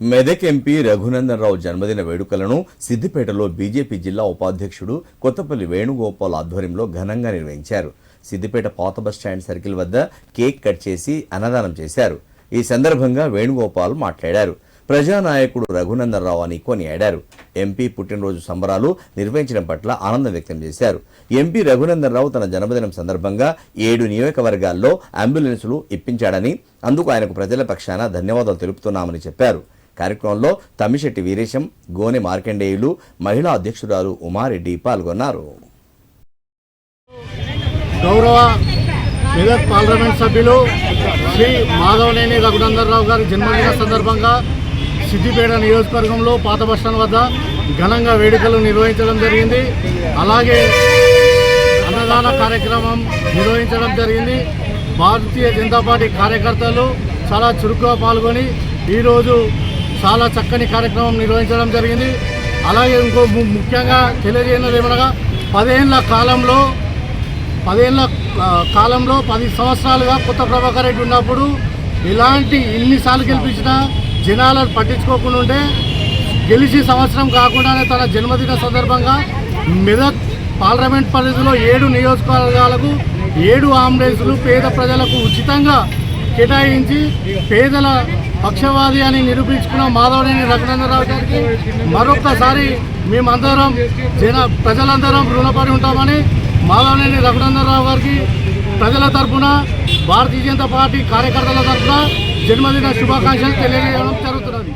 Medak MP Raghunandan Rao జన్మదిన వేడుకలను సిద్దిపేటలో బీజేపీ జిల్లా ఉపాధ్యక్షుడు కొత్తపల్లి వేణుగోపాల్ ఆధ్వర్యంలో ఘనంగా నిర్వహించారు. సిద్దిపేట పాత బస్ స్టాండ్ సర్కిల్ వద్ద కేక్ కట్ చేసి అన్నదానం చేశారు. ఈ సందర్భంగా వేణుగోపాల్ మాట్లాడారు. ప్రజానాయకుడు రఘునందన్ రావు అని కొనియాడారు. ఎంపీ పుట్టినరోజు సంబరాలు నిర్వహించడం పట్ల ఆనందం వ్యక్తం చేశారు. ఎంపీ రఘునందన్ రావు తన జన్మదినం సందర్భంగా ఏడు నియోజకవర్గాల్లో అంబులెన్సులు ఇప్పించాడని అందుకు ఆయనకు ప్రజల పక్షాన ధన్యవాదాలు తెలుపుతున్నామని చెప్పారు. కార్యక్రమంలో తమ్మిశెట్టి వీరేశం గోనె మార్కండేయులు మహిళా అధ్యక్షురాలు ఉమారెడ్డి పాల్గొన్నారు. గౌరవ మెదక్ పార్లమెంట్ సభ్యులు శ్రీ మాధవనేని రఘునందనరావు గారి జన్మదిన సందర్భంగా సిద్దిపేట నియోజకవర్గంలో పాత బస్టాండ్ వద్ద ఘనంగా వేడుకలు నిర్వహించడం జరిగింది. అలాగే అన్నదాన కార్యక్రమం నిర్వహించడం జరిగింది. భారతీయ జనతా పార్టీ కార్యకర్తలు చాలా చురుకుగా పాల్గొని ఈరోజు చాలా చక్కని కార్యక్రమం నిర్వహించడం జరిగింది. అలాగే ఇంకో ముఖ్యంగా తెలియజేయడం ఏమనగా పదేళ్ళ కాలంలో పదేళ్ళ కాలంలో పది సంవత్సరాలుగా కొత్త ప్రభాకర్ రెడ్డి ఉన్నప్పుడు ఇలాంటి ఇన్నిసార్లు గెలిపించినా జనాలను పట్టించుకోకుండా ఉంటే గెలిచి సంవత్సరం కాకుండానే తన జన్మదిన సందర్భంగా మెదక్ పార్లమెంట్ పరిధిలో ఏడు నియోజకవర్గాలకు ఏడు అంబులెన్సులు పేద ప్రజలకు ఉచితంగా కేటాయించి పేదల పక్షవాది అని నిరూపించుకున్న మాధవనేని రఘునందరావు గారికి మరొక్కసారి మేమందరం జన ప్రజలందరం రుణపడి ఉంటామని మాధవనేని రఘునందరావు గారికి ప్రజల తరఫున భారతీయ జనతా పార్టీ కార్యకర్తల తరఫున జన్మదిన శుభాకాంక్షలు తెలియజేయడం జరుగుతున్నది.